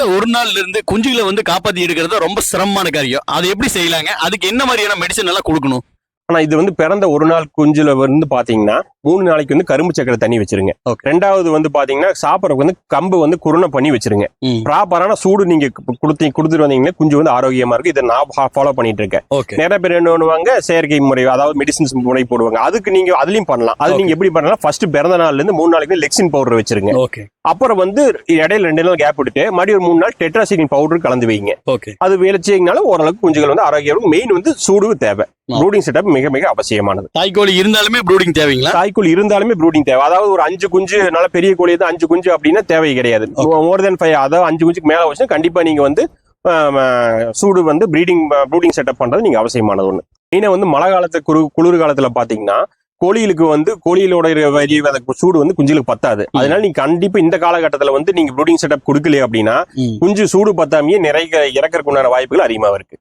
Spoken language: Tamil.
பிறந்த ஒரு நாள்ல இருந்து குஞ்சுகளை வந்து காப்பாத்தி எடுக்கிறது ரொம்ப சிரமமான காரியம். அதை எப்படி செய்யலாங்க? அதுக்கு என்ன மாதிரியான மெடிசன் எல்லாம் கொடுக்கணும்? ஆனா இது வந்து பிறந்த ஒரு நாள் குஞ்சுல வந்து பாத்தீங்கன்னா மூணு நாளைக்கு வந்து கரும்பு சக்கரை தண்ணி வச்சிருங்க. ரெண்டாவது வந்து பாத்தீங்கன்னா சாப்பிடறதுக்கு வந்து கம்பு வந்து குருணை பண்ணி வச்சிருங்க. ப்ராப்பரான சூடு நீங்க கொடுத்தி கொடுத்துட்டு வந்தீங்கன்னா குஞ்சு வந்து ஆரோக்கியமா இருக்கு. இதை நான் ஃபாலோ பண்ணிட்டு இருக்கேன் நிறைய பேர் என்ன பண்ணுவாங்க செயற்கை முறை அதாவது மெடிசின்ஸ் முறை போடுவாங்க. அதுக்கு நீங்க அதுலயும் பண்ணலாம். அது நீங்க எப்படி பண்ணலாம்? ஃபர்ஸ்ட் பிறந்த நாள்ல இருந்து மூணு நாளைக்கு லெக்சின் பவுடர் வச்சிருங்க. அப்புறம் வந்து இடையில ரெண்டு நாள் கேப் விட்டுட்டு மறுபடியும் ஒரு மூணு நாள் டெட்ராசிலின் பவுடர் கலந்து வைங்க. அது வேலைச்சிங்கனால ஓரளவுக்கு குஞ்சுகள் வந்து ஆரோக்கியம் மெயின் வந்து சூடு தேவை. ப்ரூடிங் செட்டப் மிக மிக அவசியமானது. தாய்க்கோழி இருந்தாலுமே ப்ரூடிங் தேவைங்களா? தாய்க்குள் இருந்தாலுமே ப்ரூடிங் தேவை. அதாவது ஒரு அஞ்சு குஞ்சு நல்ல பெரிய கோழி தான் அஞ்சு குஞ்சு அப்படின்னா தேவை கிடையாது. மோர் தென் ஃபைவ் அதாவது அஞ்சு குஞ்சுக்கு மேல வச்சு கண்டிப்பா நீங்க வந்து சூடு வந்து ப்ரீடிங் ப்ரூடிங் செட்டப் பண்றது நீங்க அவசியமானது ஒண்ணு. மெயினா வந்து மழை காலத்து குறு குளிர் காலத்துல பாத்தீங்கன்னா கோழிகளுக்கு வந்து கோழிகளோட சூடு வந்து குஞ்சுகளுக்கு பத்தாது. அதனால நீங்க கண்டிப்பா இந்த காலகட்டத்துல வந்து நீங்க ப்ரூடிங் செட்டப் கொடுக்கலையே அப்படின்னா. குஞ்சு சூடு பத்தாமையே நிறைய இறக்கறதுக்கு உண்டான வாய்ப்புகள் அதிகமா இருக்கு.